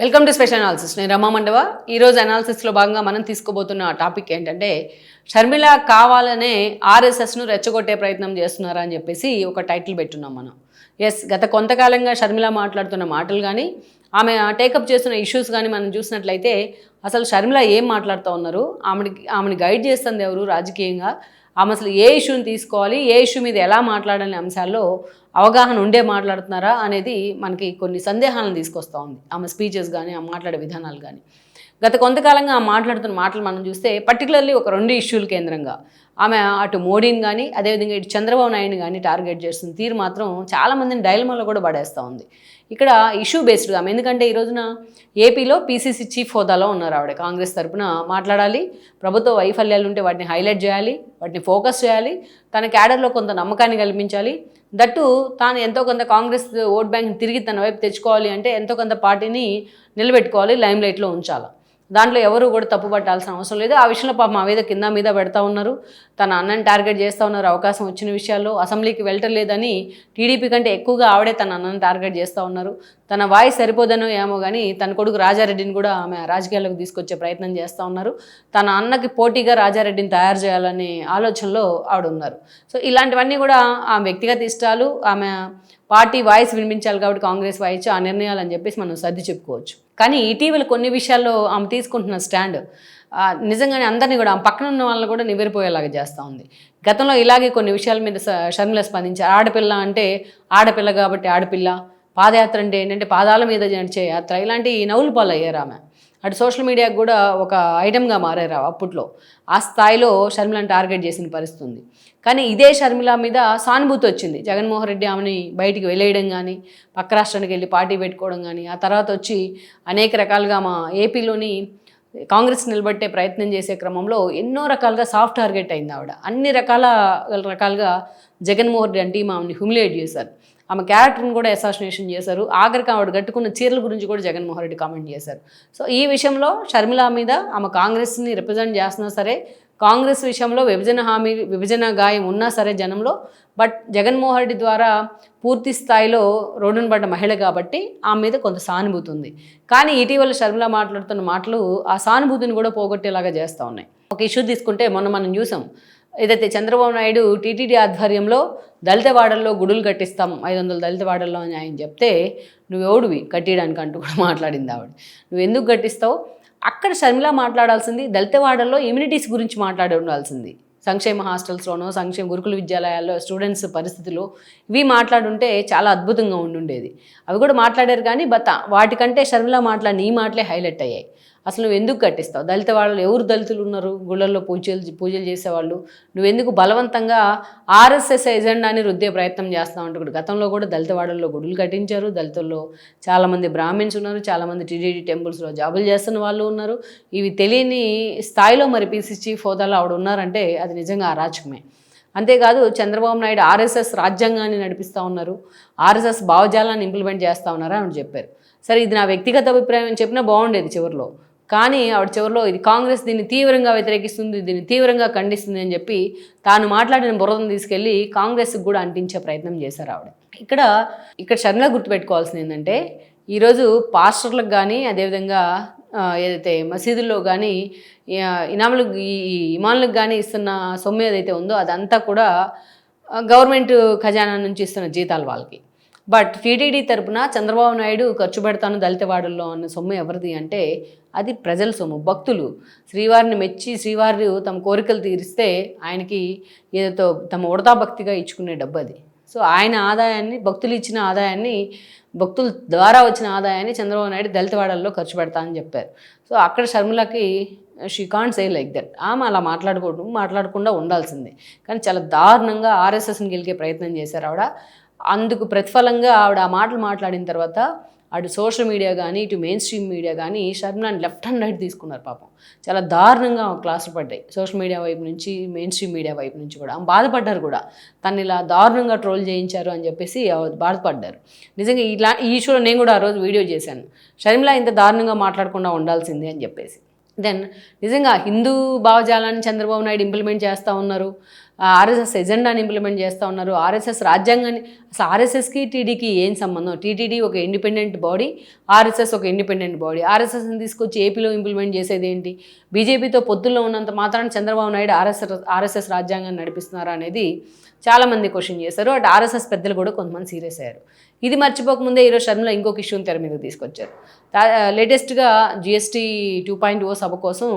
Welcome to special analysis నేను రమా మండవ. ఈరోజు అనాలిసిస్లో భాగంగా మనం తీసుకోబోతున్న టాపిక్ ఏంటంటే షర్మిల కావాలనే ఆర్ఎస్ఎస్ను రెచ్చగొట్టే ప్రయత్నం చేస్తున్నారా అని చెప్పేసి ఒక టైటిల్ పెట్టున్నాం మనం. ఎస్ గత కొంతకాలంగా షర్మిల మాట్లాడుతున్న మాటలు కానీ ఆమె టేకప్ చేస్తున్న ఇష్యూస్ కానీ మనం చూసినట్లయితే అసలు షర్మిల ఏం మాట్లాడుతూ ఉన్నారు? ఆమెకి ఆమెని గైడ్ చేస్తుంది ఎవరు? రాజకీయంగా. ఆమె అసలు ఏ ఇష్యూని తీసుకోవాలి? ఏ ఇష్యూ మీద ఎలా మాట్లాడాలనే అంశాల్లో అవగాహన ఉండే మాట్లాడుతున్నారా అనేది మనకి కొన్ని సందేహాలను తీసుకొస్తూ ఉంది. ఆమె స్పీచెస్ కానీ ఆమె మాట్లాడే విధానాలు కానీ గత కొంతకాలంగా ఆమె మాట్లాడుతున్న మాటలు మనం చూస్తే పర్టికులర్లీ ఒక రెండు ఇష్యూల కేంద్రంగా. ఆమె అటు మోడీని కానీ అదేవిధంగా ఇటు చంద్రబాబు నాయుడు కానీ టార్గెట్ చేస్తున్న తీరు మాత్రం చాలామందిని డైలమాలో కూడా పడేస్తూ ఉంది. ఇక్కడ ఇష్యూ బేస్డ్ ఆమె ఎందుకంటే ఈ రోజున ఏపీలో పీసీసీ చీఫ్ హోదాలో ఉన్నారు ఆవిడ. కాంగ్రెస్ తరపున మాట్లాడాలి ప్రభుత్వ వైఫల్యాలు ఉంటే వాటిని హైలైట్ చేయాలి వాటిని ఫోకస్ చేయాలి తన క్యాడర్లో కొంత నమ్మకాన్ని కల్పించాలి దట్టు తాను ఎంతో కొంత కాంగ్రెస్ ఓట్ బ్యాంక్ తిరిగి తన వైపు తెచ్చుకోవాలి అంటే ఎంతో కొంత పార్టీని నిలబెట్టుకోవాలి లైమ్ లైట్లో ఉంచాలి. దాంట్లో ఎవరు కూడా తప్పు పట్టాల్సిన అవసరం లేదు. ఆ విషయంలో పాపం మా మీద కింద మీద పెడతా ఉన్నారు. తన అన్నని టార్గెట్ చేస్తూ ఉన్నారు. అవకాశం వచ్చిన విషయాల్లో అసెంబ్లీకి వెళ్ళటలేదని టీడీపీ కంటే ఎక్కువగా ఆవిడే తన అన్నని టార్గెట్ చేస్తూ ఉన్నారు. తన వాయిస్ సరిపోదనో ఏమో కానీ తన కొడుకు రాజారెడ్డిని కూడా ఆమె రాజకీయాల్లోకి తీసుకొచ్చే ప్రయత్నం చేస్తూ ఉన్నారు. తన అన్నకి పోటీగా రాజారెడ్డిని తయారు చేయాలనే ఆలోచనలో ఆవిడ ఉన్నారు సో ఇలాంటివన్నీ కూడా ఆమె వ్యక్తిగత ఇష్టాలు ఆమె పార్టీ వాయిస్ వినిపించాలి కాబట్టి కాంగ్రెస్ వాయిస్ ఆ నిర్ణయాలు అని చెప్పేసి మనం సర్ది చెప్పుకోవచ్చు. కానీ ఇటీవల కొన్ని విషయాల్లో ఆమె తీసుకుంటున్న స్టాండ్ నిజంగానే అందరినీ కూడా ఆమె పక్కన ఉన్న వాళ్ళని కూడా నివ్వెరిపోయేలాగా చేస్తూ ఉంది. గతంలో ఇలాగే కొన్ని విషయాల మీద షర్మిల స్పందించారు. ఆడపిల్ల అంటే ఆడపిల్ల కాబట్టి ఆడపిల్ల పాదయాత్ర అంటే ఏంటంటే పాదాల మీద నడిచే యాత్ర. ఇలాంటి నవ్వులు పాలు అయ్యారు ఆమె. అటు సోషల్ మీడియాకు కూడా ఒక ఐటమ్గా మారారు అప్పట్లో. ఆ స్థాయిలో షర్మిలను టార్గెట్ చేసిన పరిస్థితి ఉంది. కానీ ఇదే షర్మిల మీద సానుభూతి వచ్చింది. జగన్మోహన్ రెడ్డి ఆమెని బయటికి వెళ్ళేయడం కానీ పక్క రాష్ట్రానికి వెళ్ళి పార్టీ పెట్టుకోవడం కానీ ఆ తర్వాత వచ్చి అనేక రకాలుగా మా ఏపీలోని కాంగ్రెస్ నిలబెట్టే ప్రయత్నం చేసే క్రమంలో ఎన్నో రకాలుగా సాఫ్ట్ టార్గెట్ అయింది ఆవిడ. అన్ని రకాల రకాలుగా జగన్మోహన్ రెడ్డి అంటే మామని హ్యూమిలేట్ చేశారు. ఆమె క్యారెక్టర్ని కూడా అసాసినేషన్ చేశారు. ఆఖరికి ఆవిడ కట్టుకున్న చీరల గురించి కూడా జగన్మోహన్ రెడ్డి కామెంట్ చేశారు. సో ఈ విషయంలో షర్మిల మీద ఆమె కాంగ్రెస్ని రిప్రజెంట్ చేస్తున్నా సరే కాంగ్రెస్ విషయంలో విభజన హామీ విభజన గాయం ఉన్నా సరే జనంలో బట్ జగన్మోహన్ రెడ్డి ద్వారా పూర్తి స్థాయిలో రోడ్డును పడ్డ మహిళ కాబట్టి ఆమె మీద కొంత సానుభూతి ఉంది. కానీ ఇటీవల షర్మిల మాట్లాడుతున్న మాటలు ఆ సానుభూతిని కూడా పోగొట్టేలాగా చేస్తూ ఉన్నాయి. ఒక ఇష్యూ తీసుకుంటే మొన్న మనం చూసాం. ఏదైతే చంద్రబాబు నాయుడు టీటీడీ ఆధ్వర్యంలో దళితవాడల్లో గుడులు కట్టిస్తాం ఐదు వందల దళితవాడల్లో అని ఆయన చెప్తే నువ్వెవడివి కట్టేయడానికి అంటూ కూడా మాట్లాడింది ఆవిడ. నువ్వు ఎందుకు కట్టిస్తావు? అక్కడ షర్మిల మాట్లాడాల్సింది దళితవాడల్లో ఇమ్యూనిటీస్ గురించి మాట్లాడి ఉండాల్సింది. సంక్షేమ హాస్టల్స్లోనో సంక్షేమ గురుకుల విద్యాలయాల్లో స్టూడెంట్స్ పరిస్థితులు ఇవి మాట్లాడుంటే చాలా అద్భుతంగా ఉండుండేది. అవి కూడా మాట్లాడారు కానీ బత వాటికంటే షర్మిల మాట్లాడిన ఈ మాటలే హైలైట్ అయ్యాయి. అసలు నువ్వు ఎందుకు కట్టిస్తావు? దళిత వాళ్ళు ఎవరు దళితులు ఉన్నారు? గుళ్ళల్లో పూజలు పూజలు చేసేవాళ్ళు. నువ్వెందుకు బలవంతంగా ఆర్ఎస్ఎస్ ఎజెండాని రుద్దే ప్రయత్నం చేస్తావు అంటే ఇప్పుడు గతంలో కూడా దళిత వాడల్లో గుడులు కట్టించారు. దళితుల్లో చాలామంది బ్రాహ్మిన్స్ ఉన్నారు. చాలామంది టీడీడీ టెంపుల్స్లో జాబులు చేస్తున్న వాళ్ళు ఉన్నారు. ఇవి తెలియని స్థాయిలో మరి పీసీ చీఫ్ హోదాలో ఆవిడ ఉన్నారంటే అది నిజంగా అరాచకమే. అంతేకాదు చంద్రబాబు నాయుడు ఆర్ఎస్ఎస్ రాజ్యాంగాన్ని నడిపిస్తూ ఉన్నారు. ఆర్ఎస్ఎస్ భావజాలాన్ని ఇంప్లిమెంట్ చేస్తూ ఉన్నారా అని చెప్పారు. సరే ఇది నా వ్యక్తిగత అభిప్రాయం అని చెప్పినా బాగుండేది చివరిలో. కానీ ఆవిడ చివరిలో ఇది కాంగ్రెస్ దీన్ని తీవ్రంగా వ్యతిరేకిస్తుంది దీన్ని తీవ్రంగా ఖండిస్తుంది అని చెప్పి తాను మాట్లాడిన బురదను తీసుకెళ్ళి కాంగ్రెస్కి కూడా అంటించే ప్రయత్నం చేశారు ఆవిడ. ఇక్కడ ఇక్కడ షర్మిల గుర్తుపెట్టుకోవాల్సింది ఏంటంటే ఈరోజు పాస్టర్లకు కానీ అదేవిధంగా ఏదైతే మసీదుల్లో కానీ ఇనాములకు ఈ ఇమాన్లకు ఇమానులకు కానీ ఇస్తున్న సొమ్ము ఏదైతే ఉందో అదంతా కూడా గవర్నమెంట్ ఖజానా నుంచి ఇస్తున్న జీతాలు వాళ్ళకి. బట్ టీటీడీ తరపున చంద్రబాబు నాయుడు ఖర్చు పెడతాను దళితవాడల్లో అన్న సొమ్ము ఎవరిది అంటే అది ప్రజల సొమ్ము భక్తులు. శ్రీవారిని మెచ్చి శ్రీవారు తమ కోరికలు తీరిస్తే ఆయనకి ఏదో తమ ఉడతా భక్తిగా ఇచ్చుకునే డబ్బు అది. సో ఆయన ఆదాయాన్ని భక్తులు ఇచ్చిన ఆదాయాన్ని భక్తుల ద్వారా వచ్చిన ఆదాయాన్ని చంద్రబాబు నాయుడు దళితవాడల్లో ఖర్చు పెడతా అని చెప్పారు. సో అక్కడ షర్మిలకి she can't say like that ఆమె అలా మాట్లాడుకోవడం మాట్లాడకుండా ఉండాల్సిందే. కానీ చాలా దారుణంగా ఆర్ఎస్ఎస్ని గెలికే ప్రయత్నం చేశారు ఆవిడ. అందుకు ప్రతిఫలంగా ఆవిడ ఆ మాటలు మాట్లాడిన తర్వాత అటు సోషల్ మీడియా కానీ ఇటు మెయిన్ స్ట్రీమ్ మీడియా కానీ షర్మిలాని లెఫ్ట్ అండ్ రైట్ తీసుకున్నారు పాపం. చాలా దారుణంగా క్లాసులు పడ్డాయి. సోషల్ మీడియా వైపు నుంచి మెయిన్ స్ట్రీమ్ మీడియా వైపు నుంచి కూడా. ఆమె బాధపడ్డారు కూడా. తను ఇలా దారుణంగా ట్రోల్ చేయించారు అని చెప్పేసి బాధపడ్డారు. నిజంగా ఇలా ఈ ఇష్యూలో నేను కూడా ఆ రోజు వీడియో చేశాను. షర్మిల ఇంత దారుణంగా మాట్లాడకుండా ఉండాల్సిందే అని చెప్పేసి. దెన్ నిజంగా హిందూ భావజాలాన్ని చంద్రబాబు నాయుడు ఇంప్లిమెంట్ చేస్తూ ఉన్నారు. ఆర్ఎస్ఎస్ ఎజెండాని ఇంప్లిమెంట్ చేస్తూ ఉన్నారు. ఆర్ఎస్ఎస్ రాజ్యాంగాన్ని అసలు ఆర్ఎస్ఎస్కి టీడీకి ఏం సంబంధం? టీటీడీ ఒక ఇండిపెండెంట్ బాడీ ఆర్ఎస్ఎస్ ఒక ఇండిపెండెంట్ బాడీ ఆర్ఎస్ఎస్ని తీసుకొచ్చి ఏపీలో ఇంప్లిమెంట్ చేసేది ఏంటి బీజేపీతో పొత్తుల్లో ఉన్నంత మాత్రాన చంద్రబాబు నాయుడు ఆర్ఎస్ఎస్ ఆర్ఎస్ఎస్ రాజ్యాంగాన్ని నడిపిస్తున్నారా అనేది చాలామంది క్వశ్చన్ చేశారు. అటు ఆర్ఎస్ఎస్ పెద్దలు కూడా కొంతమంది సీరియస్ అయ్యారు. ఇది మర్చిపోకముందే ఈరోజు శర్మలో ఇంకొక ఇష్యూని తెర మీదకి తీసుకొచ్చారు. లేటెస్ట్గా జిఎస్టీ టూ పాయింట్ ఓ సభ కోసం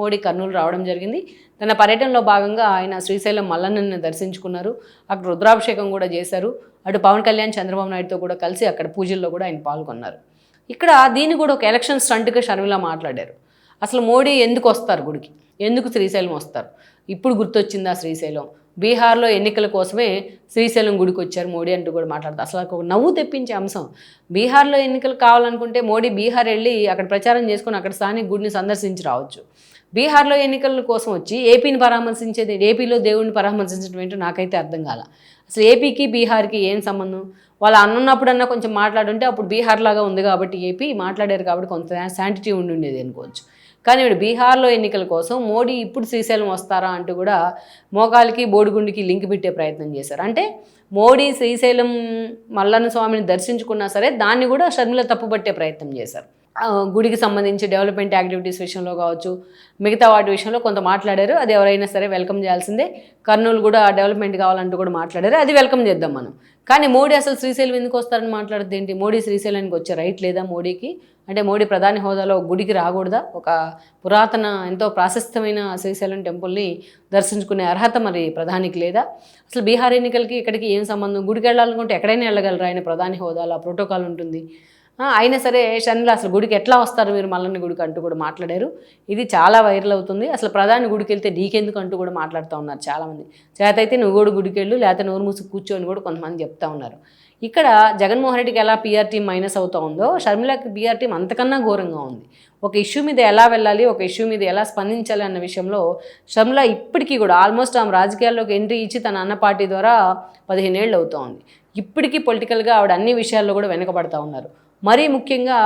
మోడీ కర్నూలు రావడం జరిగింది. తన పర్యటనలో భాగంగా ఆయన శ్రీశైలం మల్లన్నని దర్శించుకున్నారు. అక్కడ రుద్రాభిషేకం కూడా చేశారు. అటు పవన్ కళ్యాణ్ చంద్రబాబు నాయుడుతో కూడా కలిసి అక్కడ పూజల్లో కూడా ఆయన పాల్గొన్నారు. ఇక్కడ దీన్ని కూడా ఒక ఎలక్షన్ స్టంట్గా షర్మిల మాట్లాడారు. అసలు మోడీ ఎందుకు వస్తారు గుడికి? ఎందుకు శ్రీశైలం వస్తారు? ఇప్పుడు గుర్తొచ్చిందా శ్రీశైలం? బీహార్లో ఎన్నికల కోసమే శ్రీశైలం గుడికి వచ్చారు మోడీ అంటూ కూడా మాట్లాడతారు అసలు ఒక నవ్వు తెప్పించే అంశం. బీహార్లో ఎన్నికలు కావాలనుకుంటే మోడీ బీహార్ వెళ్ళి అక్కడ ప్రచారం చేసుకొని అక్కడ స్థానిక గుడిని సందర్శించి రావచ్చు. బీహార్లో ఎన్నికల కోసం వచ్చి ఏపీని పరామర్శించేది ఏపీలో దేవుడిని పరామర్శించడం ఏంటో నాకైతే అర్థం కాల. అసలు ఏపీకి బీహార్కి ఏం సంబంధం? వాళ్ళు అన్నున్నప్పుడన్నా కొంచెం మాట్లాడుంటే అప్పుడు బీహార్ లాగా ఉంది కాబట్టి ఏపీ మాట్లాడారు కాబట్టి కొంత శాంటిటీ ఉండి ఉండేది అనుకోవచ్చు. కానీ ఇప్పుడు బీహార్లో ఎన్నికల కోసం మోడీ ఇప్పుడు శ్రీశైలం వస్తారా అంటూ కూడా మోకాలికి బోడిగుండికి లింక్ పెట్టే ప్రయత్నం చేశారు. అంటే మోడీ శ్రీశైలం మల్లన్న స్వామిని దర్శించుకున్నా సరే దాన్ని కూడా షర్మిల తప్పుపట్టే ప్రయత్నం చేశారు. గుడికి సంబంధించి డెవలప్మెంట్ యాక్టివిటీస్ విషయంలో కావచ్చు మిగతా వాటి విషయంలో కొంత మాట్లాడారు. అది ఎవరైనా సరే వెల్కమ్ చేయాల్సిందే. కర్నూలు కూడా డెవలప్మెంట్ కావాలంటూ కూడా మాట్లాడారు. అది వెల్కమ్ చేద్దాం మనం. కానీ మోడీ అసలు శ్రీశైలం ఎందుకు వస్తారని మాట్లాడితే ఏంటి? మోడీ శ్రీశైలానికి వచ్చే రైట్ లేదా మోడీకి? అంటే మోడీ ప్రధాని హోదాలో గుడికి రాకూడదా? ఒక పురాతన ఎంతో ప్రాశస్తమైన శ్రీశైలం టెంపుల్ని దర్శించుకునే అర్హత మరి ప్రధానికి లేదా? అసలు బీహార్ ఎన్నికలకి ఇక్కడికి ఏం సంబంధం? గుడికి వెళ్ళాలనుకుంటే ఎక్కడైనా వెళ్ళగలరా ఆయన ప్రధాని హోదాలో? ప్రోటోకాల్ ఉంటుంది. అయినా సరే షన్లు అసలు గుడికి ఎట్లా వస్తారు మీరు మల్లన్న గుడికి అంటూ కూడా మాట్లాడారు. ఇది చాలా వైరల్ అవుతుంది. అసలు ప్రధాని గుడికి వెళ్తే నీకెందుకు అంటూ కూడా మాట్లాడుతూ ఉన్నారు చాలామంది. చేతైతే నువ్వు కూడా గుడికి వెళ్ళు లేకపోతే నోరు మూసి కూర్చొని కూడా కొంతమంది చెప్తా ఉన్నారు. ఇక్కడ జగన్మోహన్ రెడ్డికి ఎలా పీఆర్ టీం మైనస్ అవుతూ ఉందో షర్మిలకి పీఆర్ టీం అంతకన్నా ఘోరంగా ఉంది. ఒక ఇష్యూ మీద ఎలా వెళ్ళాలి ఒక ఇష్యూ మీద ఎలా స్పందించాలి అన్న విషయంలో షర్మిల ఇప్పటికీ కూడా ఆల్మోస్ట్ ఆమె రాజకీయాల్లోకి ఎంట్రీ ఇచ్చి తన అన్న పార్టీ ద్వారా పదిహేను ఏళ్ళు అవుతూ ఉంది. ఇప్పటికీ పొలిటికల్గా ఆవిడ అన్ని విషయాల్లో కూడా వెనుకబడతా ఉన్నారు. మరీ ముఖ్యంగా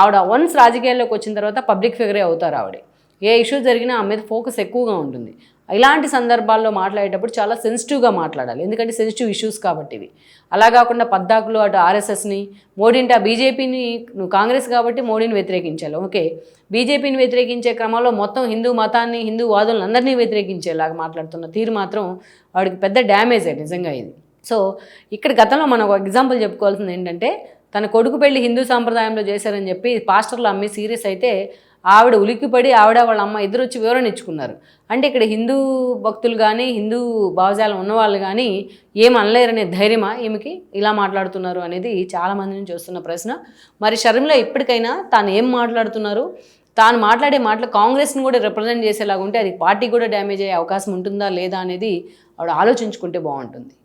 ఆవిడ వన్స్ రాజకీయాల్లోకి వచ్చిన తర్వాత పబ్లిక్ ఫిగరే అవుతారు ఆవిడ. ఏ ఇష్యూ జరిగినా ఆమె మీద ఫోకస్ ఎక్కువగా ఉంటుంది. ఇలాంటి సందర్భాల్లో మాట్లాడేటప్పుడు చాలా సెన్సిటివ్గా మాట్లాడాలి. ఎందుకంటే సెన్సిటివ్ ఇష్యూస్ కాబట్టి ఇవి. అలా కాకుండా పద్దాకులు అటు ఆర్ఎస్ఎస్ని మోడీని ఆ బీజేపీని నువ్వు కాంగ్రెస్ కాబట్టి మోడీని వ్యతిరేకించాలి. ఓకే. బీజేపీని వ్యతిరేకించే క్రమంలో మొత్తం హిందూ మతాన్ని హిందూ వాదులను అందరినీ వ్యతిరేకించేలాగా మాట్లాడుతున్న తీరు మాత్రం వాడికి పెద్ద డ్యామేజ్ నిజంగా ఇది. సో ఇక్కడ గతంలో మనం ఒక ఎగ్జాంపుల్ చెప్పుకోవాల్సింది ఏంటంటే తన కొడుకు పెళ్ళి హిందూ సాంప్రదాయంలో చేశారని చెప్పి పాస్టర్లు అమ్మి సీరియస్ అయితే ఆవిడ ఉలిక్కిపడి ఆవిడ వాళ్ళ అమ్మ ఇద్దరు వచ్చి వివరణ ఇచ్చుకున్నారు. అంటే ఇక్కడ హిందూ భక్తులు కానీ హిందూ భావజాలం ఉన్నవాళ్ళు కానీ ఏం అనలేరనే ధైర్యమా? ఈమెకి ఇలా మాట్లాడుతున్నారు అనేది చాలామంది నుంచి వస్తున్న ప్రశ్న. మరి షర్మిల ఇప్పటికైనా తాను ఏం మాట్లాడుతున్నారు? తాను మాట్లాడే మాటలు కాంగ్రెస్ని కూడా రిప్రజెంట్ చేసేలాగా ఉంటే అది పార్టీ కూడా డ్యామేజ్ అయ్యే అవకాశం ఉంటుందా లేదా అనేది ఆవిడ ఆలోచించుకుంటే బాగుంటుంది.